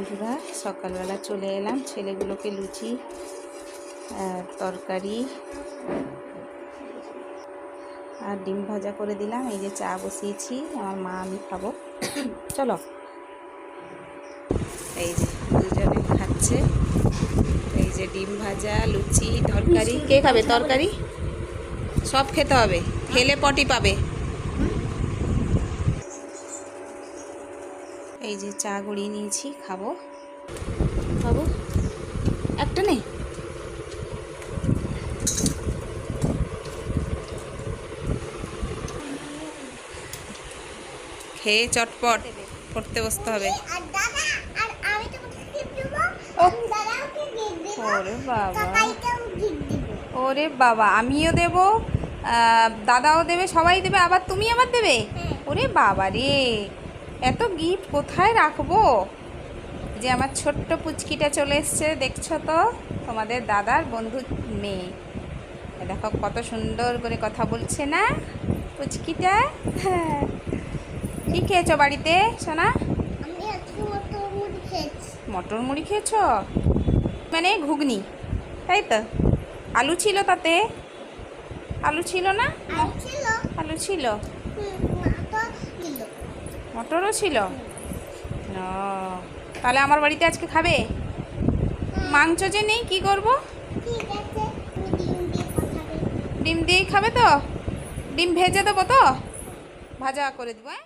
বন্ধুরা সকালবেলা চলে এলাম। ছেলেগুলোকে লুচি আর তরকারি আর ডিম ভাজা করে দিলাম। এই যে চা বসিয়েছি আমার মা আমি খাব। চলো। এই যে দুজনে খাচ্ছে। এই যে ডিম ভাজা লুচি তরকারি। কে খাবে? তরকারি? সব খেতে হবে। খেলে পটি পাবে। এই যে চা গড়িয়ে নিয়েছি খাব। খাব একটা নেই খেয়ে চটপট পড়তে বসতে হবে। ওরে বাবা। ওরে বাবা আমিও দেব দাদাও দেবে সবাই দেবে আবার তুমি আবার দেবে? হ্যাঁ। ওরে বাবা রে এত গিফট কোথায় রাখব? যে আমার ছোট্ট পুচকিটা চলে এসছে দেখছ তো? তোমাদের দাদার বন্ধু মেয়ে। দেখো কত সুন্দর করে কথা বলছে না পুচকিটা? হ্যাঁ কি খেয়েছো বাড়িতে সোনা? মটর মুড়ি খেয়েছ। মানে ঘুগনি তাই তো? আলু ছিল তাতে? আলু ছিল না? আলু ছিল। মটরও ছিল? তাহলে আমার বাড়িতে আজকে খাবে? মাংস যে নেই, কি করব? ডিম দিয়েই খাবে তো? ডিম ভেজে দেবো তো? ভাজা করে দেবো হ্যাঁ?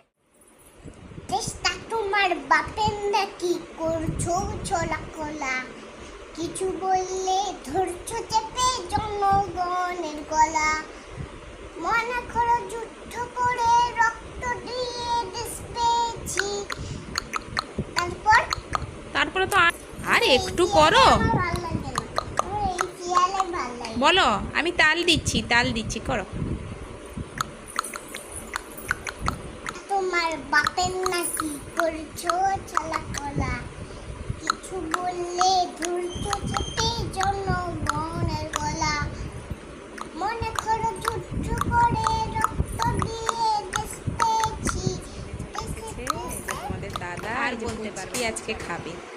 তোমার বাপের নাকি করছ ছোলা কিছু বললে ধরছো চেপে জনগণের তারপরে তো আর- একটু করো। বলো আমি তাল দিচ্ছি তাল দিচ্ছি করো। তোমার বাপের নাকি করছ ছালা কিছু বললে ধরছো চেপে জনগণের গলা। মনে করো যুদ্ধ করে রক্ত দিয়ে তোমাদের দাদা আর বলতে পারবে। আজকে খাবে।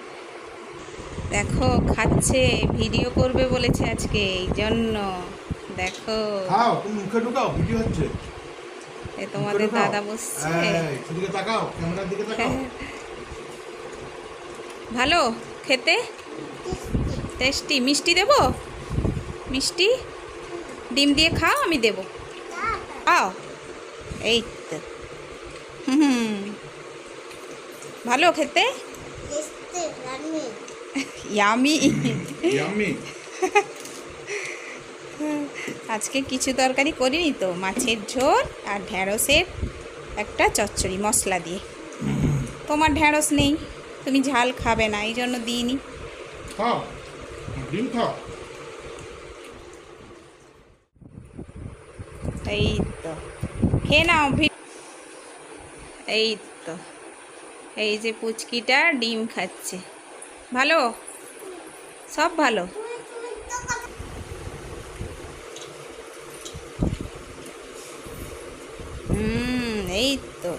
দেখো খাচ্ছে ভিডিও করবে বলেছে আজকে এই জন্য দেখো। খাও তুমি মুখে ঢুকাও ভিডিও হচ্ছে। এ তোমাদের দাদা বসছে। এই, সেদিকে তাকাও ক্যামেরার দিকে তাকাও। ভালো? খেতে? টেস্টি? মিষ্টি দেব? মিষ্টি? ডিম দিয়ে খাও আমি দেব। খাও। এই তো। হুম হুম। ভালো খেতে? রান্নি ইয়ামি আজকে কিছু তরকারি করিনি তো মাছের ঝোল আর ঢ্যাঁড়সের একটা চচ্চড়ি মশলা দিয়ে। তোমার ঢ্যাঁড়স নেই তুমি ঝাল খাবে না এই জন্য দিইনি। এই তো খেয়ে নাও এই তো এই যে পুচকিটা ডিম খাচ্ছে। ভালো? সব ভালো। হুম এই তো।